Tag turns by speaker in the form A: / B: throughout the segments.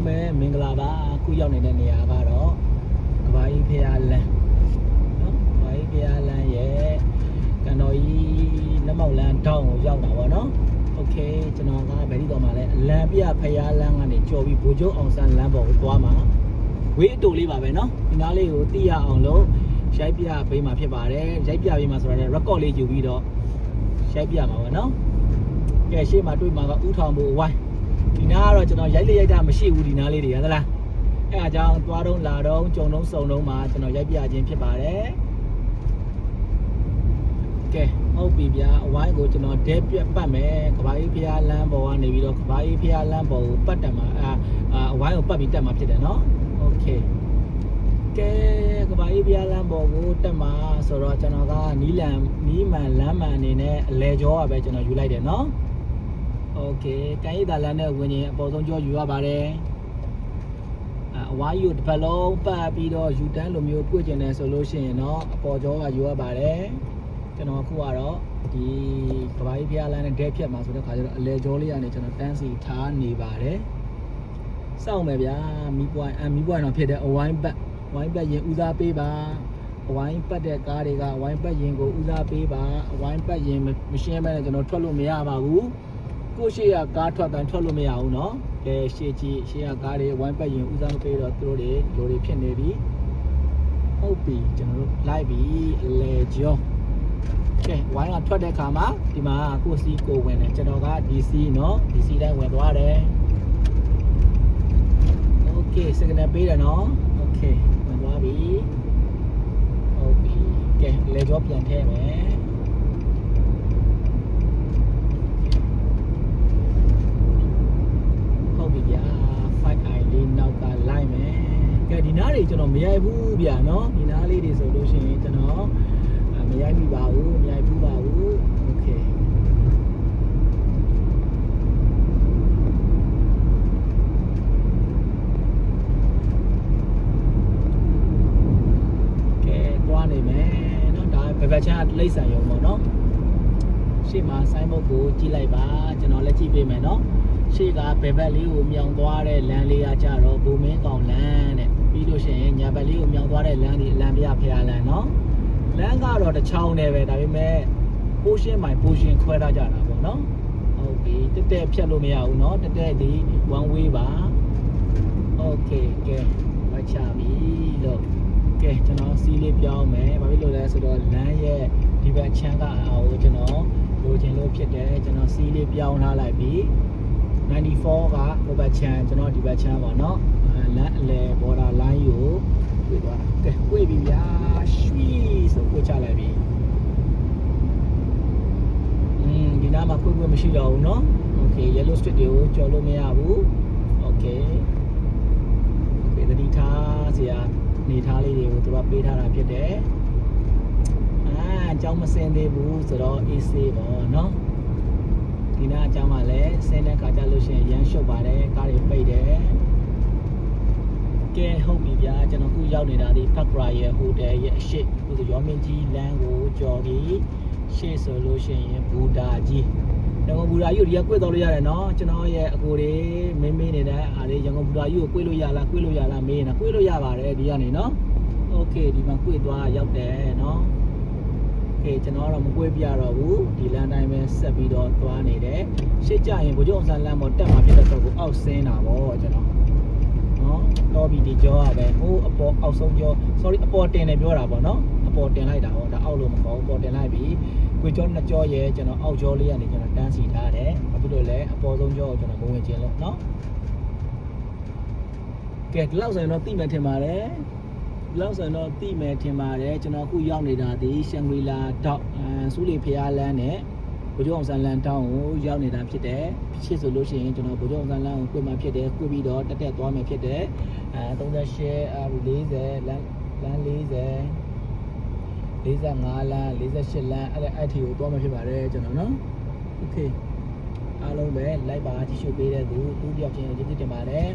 A: လုံးပဲမင်္ဂလာပါအခုရောက်နေတဲ့နေရာကတော့ကဘာကြီးဖျားလန်းနော်ကဘာကြီးဖျားလန်းရဲ့ကန်တော်ကြီးလက်မောက်လန်းတောင်းကိုရောက်တာပေါ့နော်โอเคကျွန်တော်ကဗယ်ဒီတော်မှာလဲအလံပြဖျားလန်းကနေကြော်ပြီးဘူကျုံအောင်ဆန်းလမ်းပေါ်ကိုသွားမှာဝေးအတူလေးပါပဲနော်ဒီနားလေးကိုသိရအောင်လို့ရိုက်ပြပေးမှာဖြစ်ပါတယ်ရိုက်ပြပေးမှာဆိုတော့ record လေးယူပြီးတော့ရိုက်ပြမှာပေါ့နော်ကဲရှေ့မှာတွေ့မှာကဥထောင်ဖို့ဝိုင်း ဒီနားကတော့ကျွန်တော်ရိုက်လေရိုက်တာမရှိဘူးဒီနားလေးတွေရသလားအဲအားကြောင့်သွားတော့လာတော့ကြုံတော့စုံတော့မှာကျွန်တော်ရိုက်ပြခြင်းဖြစ်ပါတယ်ကဲဟုတ်ပြီဗျာအဝိုင်းကိုကျွန်တော်ဒဲပြတ်ပတ်မယ်ကဘာကြီးဖျားလမ်းပေါ်ကနေပြီးတော့ကဘာကြီးဖျားလမ်းပေါ်ကိုပတ်တက်မှာအာအာအဝိုင်းကိုပတ်ပြီးတက်မှာဖြစ်တယ်နော်โอเคကဲကဘာကြီးဖျားလမ်းပေါ်ကိုတက်မှာဆိုတော့ကျွန်တော်ကနီးလန်နီးမှန်လမ်းမှန်အနေနဲ့အလဲကြောကပဲကျွန်တော်ယူလိုက်တယ်နော် โอเคကန်ရည်သာလမ်းနဲ့ဝင်ရင်အပေါ်ဆုံးကြောယူရပါတယ်အအဝါယူတစ်ပတ်လုံးပတ်ပြီးတော့ယူတန်းလိုမျိုးပြည့်ကျင်တယ်ဆိုလို့ရှိရင်တော့အပေါ်ကြောကယူရပါတယ်ကျွန်တော်အခုကတော့ဒီကဘာကြီးဖျားလမ်းနဲ့ဒဲဖြတ်မှာဆိုတဲ့ခါကျတော့အလဲကြောလေးကနေကျွန်တော်တန်းစီထားနေပါတယ်စောင့်မယ်ဗျာမီးပွိုင်းအမီးပွိုင်းတော့ဖြစ်တဲ့အဝိုင်းပတ်ဝိုင်းပတ်ရင်ဦးစားပေးပါအဝိုင်းပတ်တဲ့ကားတွေကဝိုင်းပတ်ရင်ကိုဦးစားပေးပါအဝိုင်းပတ်ရင်မရှင်းမဲနဲ့ကျွန်တော်ထွက်လို့မရပါဘူး ကိုရှိရကားထွက်တိုင်းထွက်လို့မရဘူးเนาะကဲရှေ့ကြီးရှေ့ရကားတွေဝိုင်းပတ်ရင်ဦးစားမပေးတော့သူတို့တွေလိုတွေဖြစ်နေပြီဟုတ်ပြီကျွန်တော်တို့လိုက်ပြီအလေကျော်ကဲဝိုင်းကထွက်တဲ့ခါမှာဒီမှာကိုစီကိုဝင်တယ်ကျွန်တော်က DC เนาะ DC တိုင်းဝင်သွားတယ်โอเคစကနေပေးတယ်เนาะโอเคဝင်သွားပြီဟုတ်ပြီကဲလေကျော်ပြန်ထည့်မယ် မရိုက်ဘူးဗျာเนาะဒီနားလေးတွေဆိုလို့ရှိရင်ကျွန်တော်အာမရိုက်မိပါဘူးမရိုက်ဘူးပါဘူးโอเคကဲသွားနေမယ်เนาะဒါဘယ်ဘက်ချမ်းလိမ့်ဆန်ရုံပေါ့เนาะရှေ့မှာဆိုင်းဘုတ်ကိုကြည့်လိုက်ပါကျွန်တော်လည်းကြည့်ပေးမယ်เนาะ ရှေ့ကဘယ်ဘက်လေးကိုမြောင်သွားတဲ့လမ်းလေးကကြတော့ဘူမင်းကောင်လမ်းတဲ့ ပြီးလို့ရှိရင်ညာဘက်လေးကိုမြောင်သွားတဲ့လမ်းဒီလမ်းပြဖျားလမ်းเนาะလမ်းကတော့တစ်ချောင်းနဲ့ပဲဒါပေမဲ့ပိုရှင်မိုင်ပိုရှင်ခွဲထားကြတာပေါ့เนาะဟုတ်ပြီတက်တက်ဖြတ်လို့မရဘူးเนาะတက်တက်ဒီ one way ပါโอเคကဲမချပြီလို့ကဲကျွန်တော်စီးလေးပြောင်းမယ်ဘာဖြစ်လို့လဲဆိုတော့လမ်းရဲ့ဒီဘက်ချမ်းကအားကိုကျွန်တော်လိုချင်လို့ဖြစ်တယ်ကျွန်တော်စီးလေးပြောင်းထားလိုက်ပြီ 94ကဟိုဘက်ချမ်းကျွန်တော်ဒီဘက်ချမ်းပါเนาะ လမ်းအလဲ border line ကိုတွေ့သွားတာကဲတွေ့ပြီဗျာရွှီဆိုကိုချလိုက်ပြီอืมဒီနားမှာကိုကိုမရှိတော့ဘူးเนาะ okay yellow street တွေကိုကြော်လို့မရဘူး okay okay တတိထားစရာနေထားလေးတွေကိုသူကပေးထားတာဖြစ်တယ်အာအကြောင်းမစင်သေးဘူးဆိုတော့ AC ပေါ့เนาะ ဒီနားအကြောင်းမှလည်းဆင်းတဲ့ခါကြလို့ရှိရင်ရမ်းရှုပ်ပါတယ်ကားတွေပိတ်တယ် ကဲဟုတ်ပြီဗျာကျွန်တော်ခုရောက်နေတာဒီဖက်ဂရာရဲ့ဟိုတယ်ရဲ့အရှိခုဆိုရောမင်းကြီးလမ်းကိုကြော်ပြီးရှေ့ဆိုလို့ရှိရင်ဘူတာကြီးရန်ကုန်ဘူတာကြီးကိုဒီကကွေ့တော်လို့ရတယ်နော်ကျွန်တော်ရဲ့အကိုတွေမင်းမင်းနေတဲ့အားလေးရန်ကုန်ဘူတာကြီးကိုကွေ့လို့ရလားကွေ့လို့ရလားမေးနေတာကွေ့လို့ရပါတယ်ဒီကနေနော်โอเคဒီမှာကွေ့သွားရောက်တယ်နော် ကဲကျွန်တော်ကတော့မကွေးပြတော့ဘူးဒီလမ်းတိုင်းပဲဆက်ပြီးတော့သွားနေတယ်ရှေ့ကျရင်ဗိုလ်ချုပ်အောင်ဆန်းလမ်းပေါ်တက်မှာဖြစ်တဲ့တော့ကိုအောက်ဆင်းတာပေါ့ကျွန်တော် နော်တော့ပြီးဒီကြောကပဲဟိုအပေါ်အောက်ဆုံးကြော sorry အပေါ်တင်တယ်ပြောတာပေါ့နော်အပေါ်တင်လိုက်တာပေါ့ဒါအောက်လို့မကောဘူးအပေါ်တင်လိုက်ပြီးကွေကြောနှစ်ကြောရဲ့ကျွန်တော်အောက်ကြောလေးကနေကျွန်တော်တန်းစီထားတယ်ဘာဖြစ်လို့လဲအပေါ်ဆုံးကြောကိုကျွန်တော်မဝင်ချင်လို့နော်ကဲဒီလောက်ဆိုရင်တော့တိမှန်ထင်ပါတယ်ဒီလောက်ဆိုရင်တော့တိမယ်ထင်ပါတယ်ကျွန်တော်အခုရောက်နေတာဒီရှန်ဂရီလာဒေါက်အဲစူးလီဖျားလန်းနဲ့ ဘုရားအောင်ဆန်းလန်းတောင်းကိုရောက်နေတာဖြစ်တယ်ဖြစ်ဆိုလို့ရှိရင်ကျွန်တော်ဘုရားအောင်ဆန်းလန်းကိုကိုယ်မှဖြစ်တယ်ကိုပြီးတော့တက်တက်သွားမယ်ဖြစ်တယ်အဲ38အာ40လမ်းလမ်း40 45လမ်း48လမ်းအဲ့ဒါအဲ့ထီကိုသွားမှဖြစ်ပါတယ်ကျွန်တော်နော်โอเคအားလုံးပဲလိုက်ပါကြည့်ရှုပေးတဲ့သူသူတယောက်ချင်းကျေးဇူးတင်ပါတယ်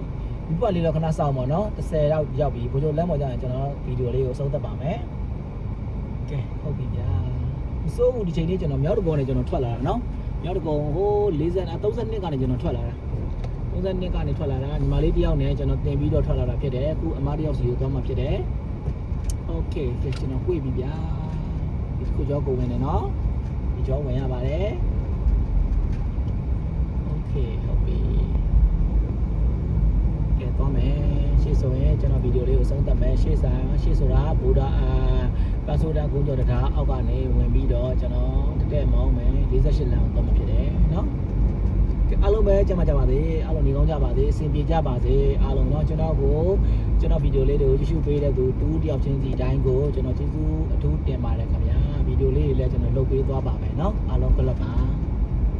A: ဒီပတ်လေးတော့ခဏစောင့်ပါနော်30ရောက်ရောက်ပြီဘိုးချုပ်လမ်းပေါ်ကျရင်ကျွန်တော်ဗီဒီယိုလေးကိုအဆုံးသတ်ပါမယ်ကဲဟုတ်ပြီဗျာ မစိုးဘူးဒီချိန်လေးကျွန်တော်မြောက်တကောနဲ့ကျွန်တော်ထွက်လာတာနော်မြောက်တကောဟို40 32ကနေကျွန်တော်ထွက်လာတာ 32ကနေထွက်လာတာညီမလေးတယောက်နဲ့ကျွန်တော်တင်ပြီးတော့ထွက်လာတာဖြစ်တယ်အခုအမတယောက်စီကိုသွားမှဖြစ်တယ်โอเคကျွန်တော်ကိုပြီဗျာဒီခုကြောကိုဝင်နေနော်ဒီကြောဝင်ရပါတယ်โอเคဟုတ်ပြီကဲသွားမယ်ရှေ့ဆိုရင်ကျွန်တော်ဗီဒီယိုလေးကိုဆုံးသက်မယ်ရှေ့ဆိုင်ရှေ့ဆိုတာဘူဒါအာ ပတ်ဆိုဒန်ကုန်းကျော်တံတားအောက်ကနေဝင်ပြီးတော့ကျွန်တော်တက်တက်မောင်းမယ်48လမ်းကိုသွားမှဖြစ်တယ်နော် အားလုံးပဲကြမ်းကြပါစေအားလုံးနေကောင်းကြပါစေအဆင်ပြေကြပါစေအားလုံးတော့ကျွန်တော်ကိုကျွန်တော်ဗီဒီယိုလေးတွေကိုကြည့်ရှုပေးတဲ့သူတူတယောက်ချင်းစီတိုင်းကိုကျွန်တော်ကျေးဇူးအထူးတင်ပါတယ်ခင်ဗျာဗီဒီယိုလေးတွေလည်းကျွန်တော်လုပ်ပေးသွားပါမယ်เนาะအားလုံးကလပ်ပါ